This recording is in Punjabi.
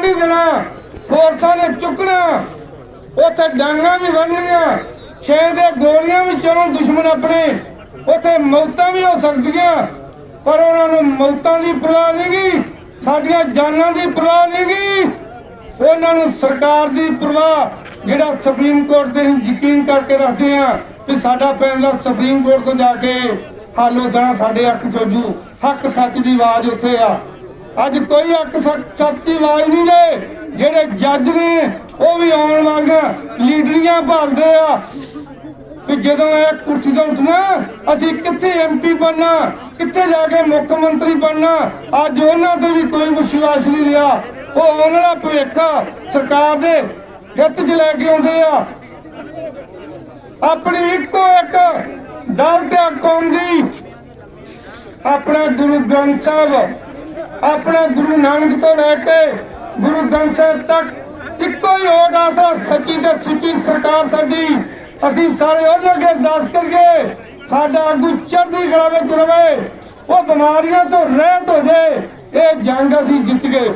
ਨਹੀਂ ਦੇਣਾ। ਫੋਰਸਾਂ ਨੇ ਚੁੱਕਣਾ। ਉੱਥੇ ਡਾਂਗਾਂ ਵੀ ਵੜਨੀਆਂ ਛੇ ਦੇ ਗੋਲੀਆਂ ਵੀ ਚੱਲਣ ਦੁਸ਼ਮਣ ਆਪਣੇ। ਉੱਥੇ ਮੌਤਾਂ ਵੀ ਹੋ ਸਕਦੀਆਂ। ਪਰ ਉਹਨਾਂ ਨੂੰ ਮੌਤਾਂ ਦੀ ਪਰਵਾਹ ਨਹੀਂ ਗੀ। ਸਾਡੀਆਂ ਜਾਨਾਂ ਦੀ ਪਰਵਾਹ ਨਹੀਂ ਗੀ। ਉਹਨਾਂ ਨੂੰ ਸਰਕਾਰ ਦੀ ਪਰਵਾਹ, ਜਿਹੜਾ ਸੁਪਰੀਮ ਕੋਰਟ ਦੇ ਯਕੀਨ ਕਰਕੇ ਰੱਖਦੇ ਆ ਕਿ ਸਾਡਾ ਫੈਸਲਾ ਸੁਪਰੀਮ ਕੋਰਟ ਤੋਂ ਜਾ ਕੇ ਹੱਲ ਹੋ ਜਾਣਾ ਸਾਡੇ ਹੱਕ ਚੋਜੂ ਹੱਕ ਸੱਚ ਦੀ ਆਵਾਜ਼ ਉੱਥੇ ਆ। ਅੱਜ ਕੋਈ ਹੱਕ ਸੱਚ ਸੱਚ ਆਵਾਜ਼ ਨਹੀਂ ਜੇ। ਜਿਹੜੇ ਜੱਜ ਨੇ, ਉਹ ਵੀ ਆਉਣ ਵਾਲੀਆਂ ਲੀਡਰੀਆਂ ਭਾਲਦੇ ਆ। ਕਿ ਜਦੋਂ ਇਹ ਕੁਰਸੀ ਤੋਂ ਉੱਠਣਾ, ਅਸੀਂ ਕਿੱਥੇ ਐਮਪੀ ਬਣਨਾ, ਕਿੱਥੇ ਜਾ ਕੇ ਮੁੱਖ ਮੰਤਰੀ ਬਣਨਾ, ਅੱਜ ਉਹਨਾਂ ਤੇ ਵੀ ਕੋਈ ਵਿਸ਼ਵਾਸ ਨਹੀਂ ਰਿਹਾ। ਉਹ ਉਹਨਾਂ ਦਾ ਭਵਿੱਖ ਸਰਕਾਰ ਦੇ ਹਿੱਤ 'ਚ ਲੈ ਕੇ ਆਉਂਦੇ ਆ। ਆਪਣੀ ਇੱਕੋ ਇੱਕ ਦਲ ਤੇ ਕੌਮ ਦੀ। ਆਪਣਾ ਗੁਰੂ ਗ੍ਰੰਥ ਸਾਹਿਬ ਆਪਣਾ ਗੁਰੂ ਨਾਨਕ ਤੋਂ ਲੈ ਕੇ ਗੁਰੂ ਗ੍ਰੰਥ ਸਾਹਿਬ ਤੱਕ ਇੱਕੋ ਹੀ ਓਟ ਆਸਾ ਸੱਚੀ ਤੇ ਸੁੱਚੀ ਸਰਕਾਰ ਸਾਡੀ। ਅਸੀਂ ਸਾਰੇ ਉਹਦੇ ਅੱਗੇ ਅਰਦਾਸ ਕਰੀਏ, ਸਾਡਾ ਆਗੂ ਚੜ੍ਹਦੀ ਕਲਾ ਵਿੱਚ ਰਵੇ, ਉਹ ਬਿਮਾਰੀਆਂ ਤੋਂ ਰਹਿਤ ਹੋ ਜਾਏ ਇਹ ਜੰਗ ਅਸੀਂ ਜਿੱਤ ਗਏ।